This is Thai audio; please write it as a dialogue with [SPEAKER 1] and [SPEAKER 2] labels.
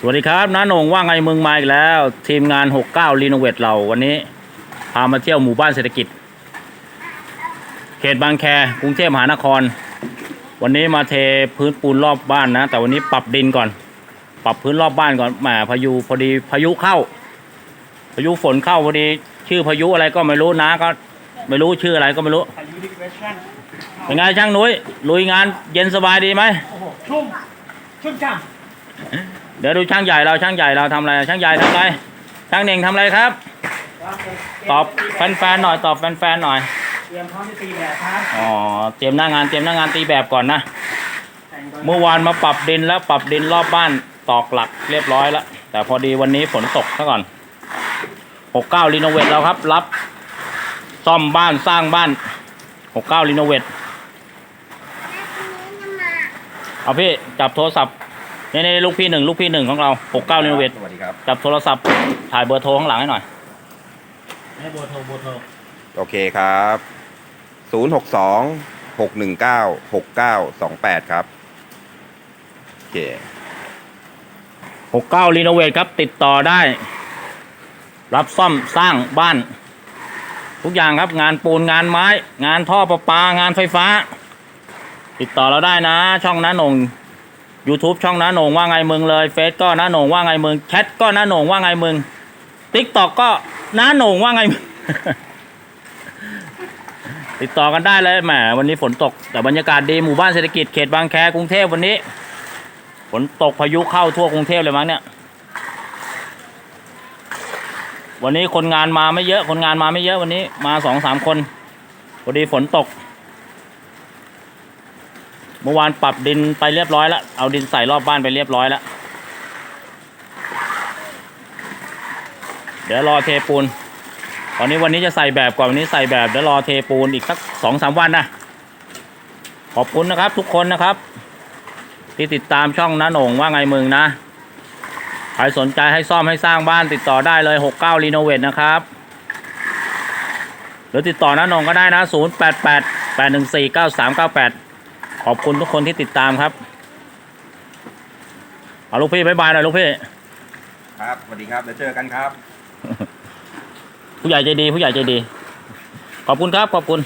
[SPEAKER 1] สวัสดีครับน้าโหนงว่าไงมึงมาอีกแล้ว ทีมงาน 69 รีโนเวทเราวันนี้ พามาเที่ยวหมู่บ้านเศรษฐกิจ เขตบางแคกรุงเทพมหานคร วันนี้มาเทพื้นปูนรอบบ้านนะ แต่วันนี้ปรับดินก่อน ปรับพื้นรอบบ้านก่อนแหมพายุพอดีพายุเข้า พายุฝนเข้าพอดีชื่อพายุอะไรก็ไม่รู้นะก็ไม่รู้ชื่ออะไรก็ไม่รู้
[SPEAKER 2] เป็
[SPEAKER 1] นไงช่างนุ้ยลุยงานเย็นสบายดีไหม
[SPEAKER 2] โอ้โหชุ่มชุ่มฉ่
[SPEAKER 1] เดี๋ยวดูช่างใหญ่เราช่างใหญ่เราทำอะไรช่างใหญ่ทำอะไรช่างเน่งทำอะไรครับำตอบแฟนๆหน่อยตอบแฟนๆหน่อย
[SPEAKER 2] เตรียมพร้อมจะตีแบบครับ
[SPEAKER 1] อ๋อเตรียมหน้างานเตรียมหน้างานตีแบบก่อนนะ
[SPEAKER 2] แต่งก่อน
[SPEAKER 1] เมื่อวานมาปรับดินแล้วปรับดินรอบบ้านตอกหลักเรียบร้อยแล้วแต่พอดีวันนี้ฝนตกซะก่อน69รีโนเวทแล้วครับรับ ซ่อมบ้านสร้างบ้าน69รีโนเวทเอาพี่จับโทรศัพท์ นี่นี่ลูกพี่หนึ่งลูกพี่หนึ่งของเรา69รีโนเวท
[SPEAKER 3] สวัสดีครับ
[SPEAKER 1] จับโทรศัพท์ถ่ายเบอร์โทรข้างหลังให้หน่อย
[SPEAKER 2] ให้โบโทรโบโทร
[SPEAKER 3] โอเคครับ062 619 6928ครับโอเค
[SPEAKER 1] 69รีโนเวทครับติดต่อได้ รับซ่อมสร้างบ้าน ทุกอย่างครับงานปูนงานไม้ งานท่อประปา งานไฟฟ้า ติดต่อเราได้นะ ช่องน้าหนง YouTube ช่องน้าหนงว่าไงมึงเลยเฟซก็น้าหนงว่าไงมึงแชทก็น้าหนงว่าไงมึงติ๊กตอกก็น้าหนงว่าไงมึงติดต่อกันได้เลยแหมวันนี้ฝนตก แต่บรรยากาศดีหมู่บ้านเศรษฐกิจเขตบางแคกรุงเทพวันนี้ ฝนตกพายุเข้าทั่วกรุงเทพเลยมั้งเนี่ย วันนี้คนงานมาไม่เยอะ คนงานมาไม่เยอะวันนี้มาสองสามคนพอดีฝนตก เมื่อวานปรับดินไปเรียบร้อยแล้ว เอาดินใส่รอบบ้านไปเรียบร้อยแล้ว เดี๋ยวรอเทปูน ตอนนี้วันนี้จะใส่แบบก่อนวันนี้ใส่แบบเดี๋ยวรอเทปูนอีกสักสองสามวันนะ ขอบคุณนะครับทุกคนนะครับ ที่ติดตามช่องน้าหน่งว่าไงมึงนะ ใครสนใจให้ซ่อมให้สร้างบ้านติดต่อได้เลย 69รีโนเวทนะครับหรือติดต่อน้าหน่งก็ได้นะ 088 814 9398 ขอบคุณทุกคนที่ติดตามครับ เอาลูกพี่บายบายหน่อยลูกพี่
[SPEAKER 3] ครับสวัสดีครับเดี๋ยวเจอกันครับ
[SPEAKER 1] ผู้ใหญ่ใจดี ผู้ใหญ่ใจดี ขอบคุณครับ ขอบคุณ